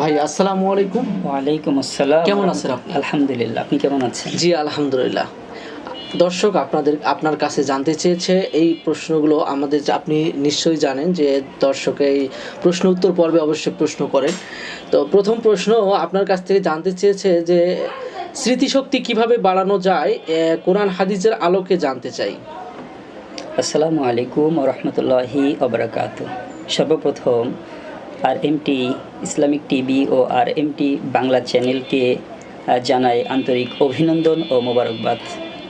ভাই আসসালামু আলাইকুম। ওয়ালাইকুম আসসালাম। কেমন আছেন আপনি? আলহামদুলিল্লাহ আপনি কেমন আছেন? জি আলহামদুলিল্লাহ। দর্শক আপনাদের আপনার কাছে জানতে চেয়েছে এই প্রশ্নগুলো আমাদের আপনি নিশ্চয়ই জানেন যে দর্শক এই প্রশ্ন উত্তর পর্বে অবশ্যই প্রশ্ন করেন। তো প্রথম প্রশ্ন আপনার কাছ থেকে জানতে চেয়েছে যে স্মৃতিশক্তি কীভাবে বাড়ানো যায় কোরআন হাদিসের আলোকে জানতে চাই। আসসালামু আলাইকুম রহমতুল্লাহি অবরাকাত সর্বপ্রথম R M T Islamic TV ও আর এমটি বাংলা চ্যানেলকে জানাই আন্তরিক অভিনন্দন ও মোবারকবাদ।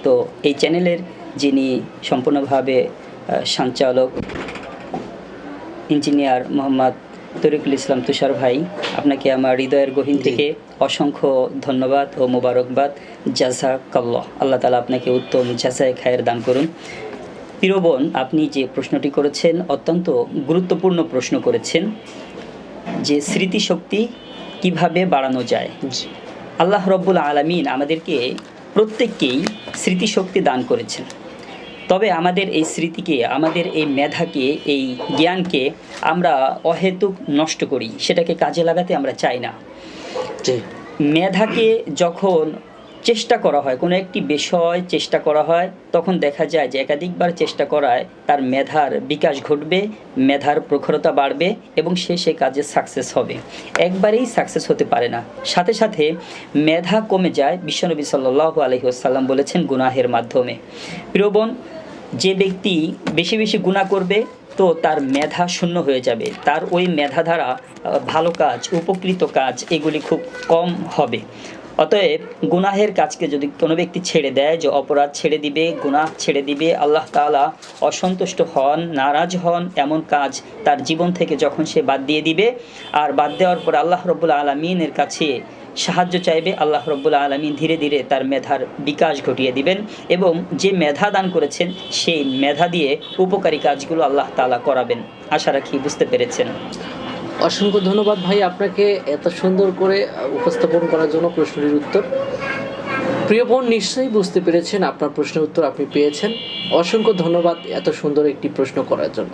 তো এই চ্যানেলের যিনি সম্পূর্ণভাবে সঞ্চালক ইঞ্জিনিয়ার মোহাম্মদ তরিকুল ইসলাম তুষার ভাই আপনাকে আমার হৃদয়ের গহীন থেকে অসংখ্য ধন্যবাদ ও মোবারকবাদ। জাজা কাল্লাহ আল্লাহ তালা আপনাকে উত্তম জাজায় খায়ের দান করুন। প্রিয় বোন আপনি যে প্রশ্নটি করেছেন অত্যন্ত গুরুত্বপূর্ণ প্রশ্ন করেছেন যে স্মৃতিশক্তি কীভাবে বাড়ানো যায়। আল্লাহ রব্বুল আলমিন আমাদেরকে প্রত্যেককেই স্মৃতিশক্তি দান করেছেন। তবে আমাদের এই স্মৃতিকে আমাদের এই মেধাকে এই জ্ঞানকে আমরা অহেতুক নষ্ট করি সেটাকে কাজে লাগাতে আমরা চাই না। মেধাকে যখন চেষ্টা করা হয়, কোনো একটি বিষয় চেষ্টা করা হয়, তখন দেখা যায় যে একাধিকবার চেষ্টা করায় তার মেধার বিকাশ ঘটবে, মেধার প্রখরতা বাড়বে এবং সে সে কাজে সাকসেস হবে। একবারেই সাকসেস হতে পারে না। সাথে সাথে মেধা কমে যায়, বিশ্বনবী সাল্লাহ আলহিহাসাল্লাম বলেছেন গুনাহের মাধ্যমে। প্রিয় বোন, যে ব্যক্তি বেশি বেশি গুণা করবে, তো তার মেধা শূন্য হয়ে যাবে। তার ওই মেধা দ্বারা ভালো কাজ, উপকৃত কাজ, এগুলি খুব কম হবে। অতএব গুনাহের কাজকে যদি কোনো ব্যক্তি ছেড়ে দেয়, যে অপরাধ ছেড়ে দিবে, গুনাহ ছেড়ে দিবে, আল্লাহ তাআলা অসন্তুষ্ট হন, নারাজ হন, এমন কাজ তার জীবন থেকে যখন সে বাদ দিয়ে দিবে, আর বাদ দেওয়ার পর আল্লাহ রব্বুল আলমিনের কাছে সাহায্য চাইবে, আল্লাহ রব্বুল আলমিন ধীরে ধীরে তার মেধার বিকাশ ঘটিয়ে দিবেন এবং যে মেধা দান করেছেন, সেই মেধা দিয়ে উপকারী কাজগুলো আল্লাহ তাআলা করাবেন। আশা রাখি বুঝতে পেরেছেন। অসংখ্য ধন্যবাদ ভাই আপনাকে এত সুন্দর করে উপস্থাপন করার জন্য প্রশ্নটির উত্তর। প্রিয় বোন, নিশ্চয়ই বুঝতে পেরেছেন আপনার প্রশ্নের উত্তর আপনি পেয়েছেন। অসংখ্য ধন্যবাদ এত সুন্দর একটি প্রশ্ন করার জন্য।